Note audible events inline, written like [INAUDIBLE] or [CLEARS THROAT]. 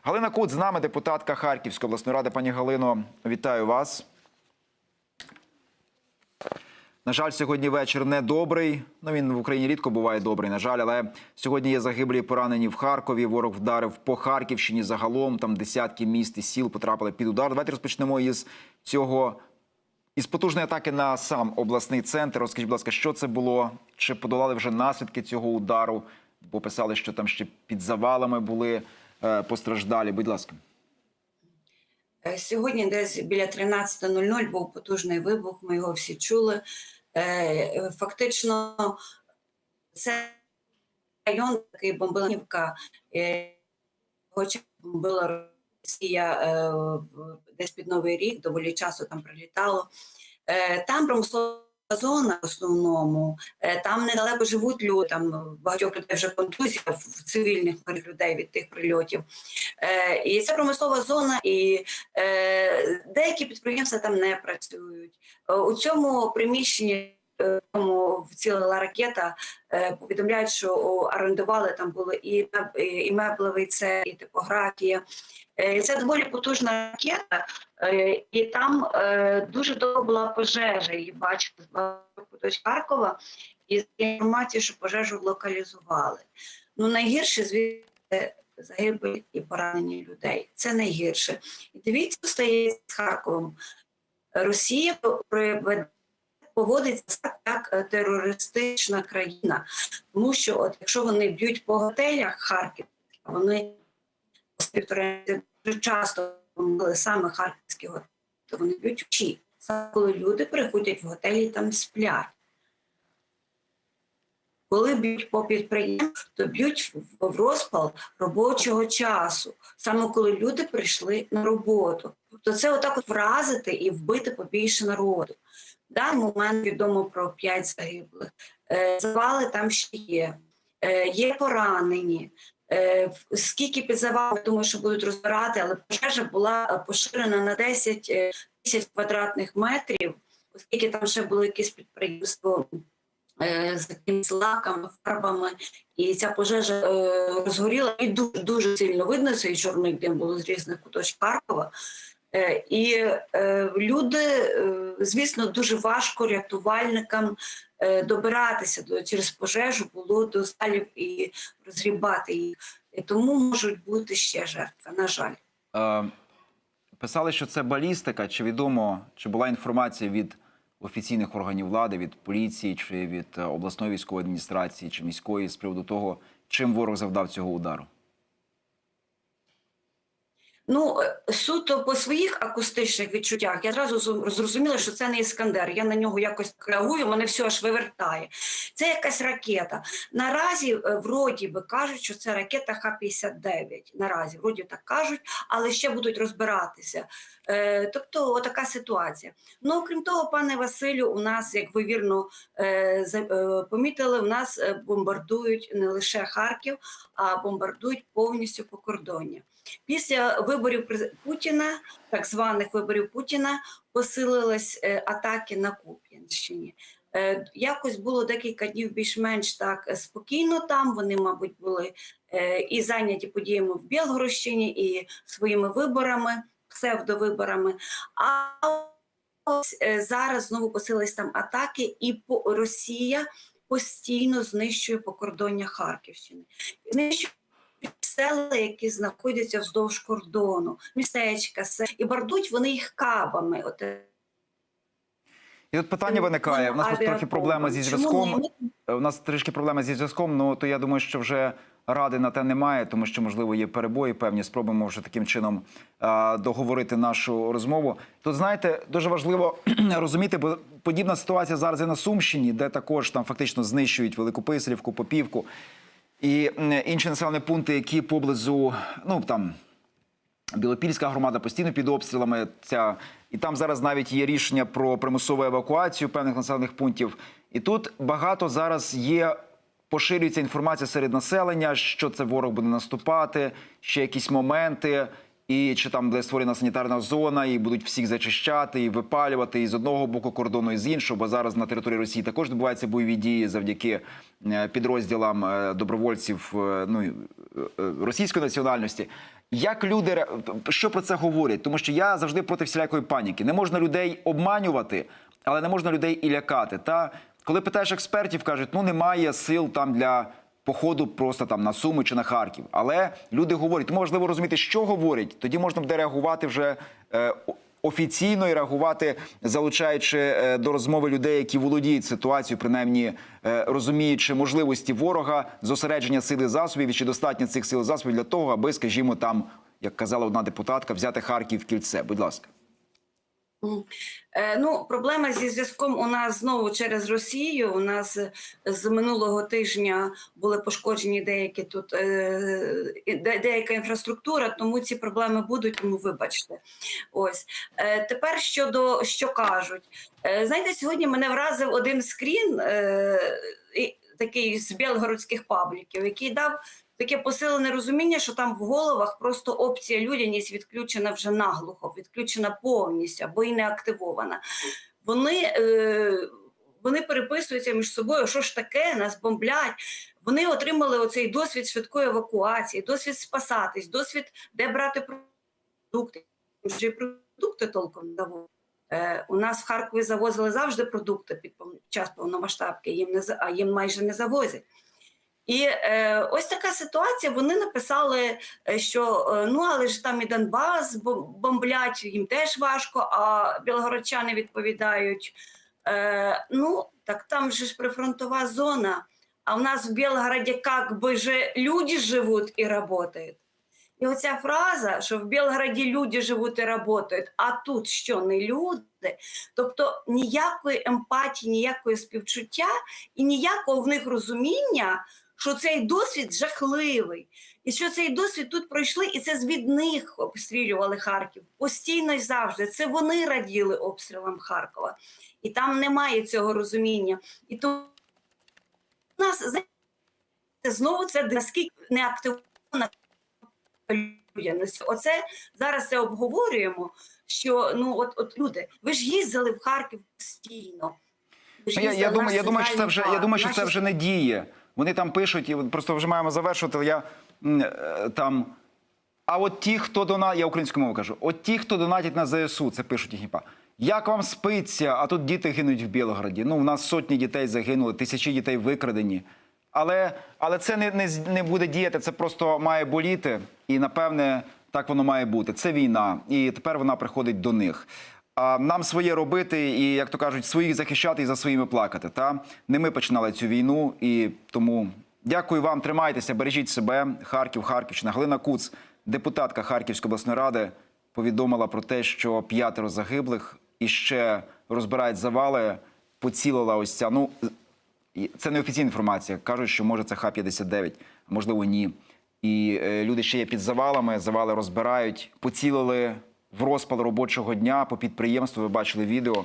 Галина Кут з нами, депутатка Харківської обласної ради. Пані Галино, вітаю вас. На жаль, сьогодні вечір не добрий. Ну він в Україні рідко буває добрий. На жаль, але сьогодні є загиблі поранені в Харкові. Ворог вдарив по Харківщині загалом. Там десятки міст і сіл потрапили під удар. Давайте розпочнемо із цього із потужної атаки на сам обласний центр. Розкажіть, будь ласка, що це було? Чи подолали вже наслідки цього удару? Бо писали, що там ще під завалами були постраждалі. Будь ласка. Е, Сьогодні десь біля 13.00 був потужний вибух, ми його всі чули. Е, Фактично, це район такий бомбилівка, хоча бомбила Росія е, десь під Новий рік, доволі часу там прилітало. Е, Там промислова зона в основному, е, там недалеко живуть люди, там багатьох людей вже контузія в цивільних людей від тих прильотів. Е, І це промислова зона, і е, деякі підприємства там не працюють. Е, У цьому приміщенні е, тому вцілила ракета. е, Повідомляють, що орендували там було і, і- меблевий цех, і типографія. Е, Це доволі потужна ракета, е, і там дуже довго була пожежа. Її бачили з Харкова. І з інформації, що пожежу локалізували. Ну найгірше, звісно, загибель і поранені людей. Це найгірше. І дивіться, стає з Харковом. Росія приведе- поводиться як е, терористична країна. Тому що, от якщо вони б'ють по готелях Харків, вони співторяють дуже часто бомбили саме харківські готелі, то вони б'ють вночі. Саме коли люди приходять в готелі там сплять. Коли б'ють по підприємству, то б'ють в розпал робочого часу, саме коли люди прийшли на роботу. Тобто це отак от вразити і вбити побільше народу. Даний момент відомо про п'ять загиблих. Е, Завали там ще є, Е, є поранені. Е, Скільки під завалом, думаю, що будуть розбирати, але пожежа була поширена на 10 е, тисяч квадратних метрів, оскільки там ще було якесь підприємство з якимись лаками, фарбами, і ця пожежа розгоріла і дуже, дуже сильно видно цей чорний дим було з різних куточків Харкова. Е, І е, люди, е, звісно, дуже важко рятувальникам добиратися до через пожежу було до залів і розгрібати їх. І тому можуть бути ще жертви, на жаль. Е, писали, що це балістика. Чи відомо, чи була інформація від офіційних органів влади, від поліції, чи від обласної військової адміністрації, чи міської з приводу того, чим ворог завдав цього удару? Ну, е, суто по своїх акустичних відчуттях я зразу зрозуміла, що це не іскандер. Я на нього якось реагую, мене все аж вивертає. Це якась ракета. Наразі е, вроді би кажуть, що це ракета Х-59. Наразі вроді так кажуть, але ще будуть розбиратися. Е, тобто, така ситуація. Ну, окрім того, пане Василю, у нас, як ви вірно помітили, у нас бомбардують не лише Харків, а бомбардують повністю по кордоні. Після виборів Путіна, так званих виборів Путіна, посилились е, атаки на Куп'янщині. Е, якось було декілька днів більш-менш так е, спокійно там. Вони, мабуть, були і зайняті подіями в Білгородщині, і своїми виборами, псевдовиборами. А ось зараз знову посилились там атаки, і Росія постійно знищує покордоння Харківщини. Знищує села, які знаходяться вздовж кордону, містечка, се- і бардуть вони їх кабами. От, е, І тут питання виникає. У нас просто трохи проблема зі зв'язком. У нас трішки проблеми зі зв'язком. Ну то я думаю, що вже ради на те немає, тому що можливо є перебої певні. Спробуємо вже таким чином а, договорити нашу розмову. Тут знаєте, дуже важливо [CLEARS THROAT] розуміти, бо подібна ситуація зараз і на Сумщині, де також там фактично знищують Великописарівку, Попівку і інші населені пункти, які поблизу, ну там. Білопільська громада постійно під обстрілами. Ця і там зараз навіть є рішення про примусову евакуацію певних населених пунктів. І тут багато зараз є. Поширюється інформація серед населення, що це ворог буде наступати, ще якісь моменти, і чи там буде створена санітарна зона, і будуть всіх зачищати і випалювати і з одного боку кордону, і з іншого. Бо зараз на території Росії також відбуваються бойові дії завдяки е, підрозділам е, добровольців е, ну, російської національності. Як люди що про це говорять? Тому що я завжди проти всілякої паніки. Не можна людей обманювати, але не можна людей і лякати. Та коли питаєш експертів, кажуть, ну немає сил там для походу просто там на Суми чи на Харків. Але люди говорять, тому важливо розуміти, що говорять. Тоді можна буде реагувати вже е, офіційно і реагувати, залучаючи е, до розмови людей, які володіють ситуацією, принаймні е, розуміючи можливості ворога, зосередження сили засобів чи достатньо цих сил засобів для того, аби, скажімо, там, як казала одна депутатка, взяти Харків в кільце. Будь ласка. Е, Ну, проблема зі зв'язком у нас знову через Росію. У нас е, з минулого тижня були пошкоджені деякі тут е, де- деяка інфраструктура, тому ці проблеми будуть. Тому вибачте. Ось тепер щодо що кажуть. Знаєте, сьогодні мене вразив один скрін, такий з білгородських пабліків, який дав. Таке посилене розуміння, що там в головах просто опція людяність відключена вже наглухо, відключена повністю або і не активована. Вони, е, вони переписуються між собою, що ж таке, нас бомблять. Вони отримали оцей досвід швидкої евакуації, досвід спасатись, досвід, де брати продукти. Вже продукти толком завозять. Е, у нас в Харкові завозили завжди продукти під час повномасштабки, їм не а їм майже не завозять. І е, ось така ситуація. Вони написали, е, що е, ну але ж там і Донбас бомблять, їм теж важко. А білгородчани відповідають: е, ну так там же ж прифронтова зона. А в нас в Білгороді як би же люди живуть і працюють. І оця фраза, що в Білгороді люди живуть і працюють, а тут що не люди. Тобто ніякої емпатії, ніякої співчуття і ніякого в них розуміння, що цей досвід жахливий, і що цей досвід тут пройшли, і це від них обстрілювали Харків постійно і завжди. Це вони раділи обстрілам Харкова, і там немає цього розуміння. І то у нас знову це наскільки не активована. Оце зараз це обговорюємо. Що ну от, от люди, ви ж їздили в Харків постійно. Ну, я, я, думаю, я думаю, що це вже я думаю, що це вже не діє. Вони там пишуть, і просто вже маємо завершувати. Я е, там. А от ті, хто донатить, я українською мовою кажу, от ті, хто донатять на ЗСУ, це пишуть їхні па. Як вам спиться? А тут діти гинуть в Білгороді. Ну, у нас сотні дітей загинули, тисячі дітей викрадені. Але, але це не, не, не буде діяти, це просто має боліти. І напевне так воно має бути. Це війна, і тепер вона приходить до них. А нам своє робити, і як то кажуть, своїх захищати і за своїми плакати. Та не ми починали цю війну, і тому дякую вам. Тримайтеся, бережіть себе. Харків, Харківщина. Галина Куц, депутатка Харківської обласної ради, повідомила про те, що п'ятеро загиблих і ще розбирають завали. Поцілила ось ця. Ну це не офіційна інформація. Кажуть, що може це Х-59, а можливо, ні. І е, люди ще є під завалами, завали розбирають, поцілили в розпал робочого дня по підприємству. Ви бачили відео.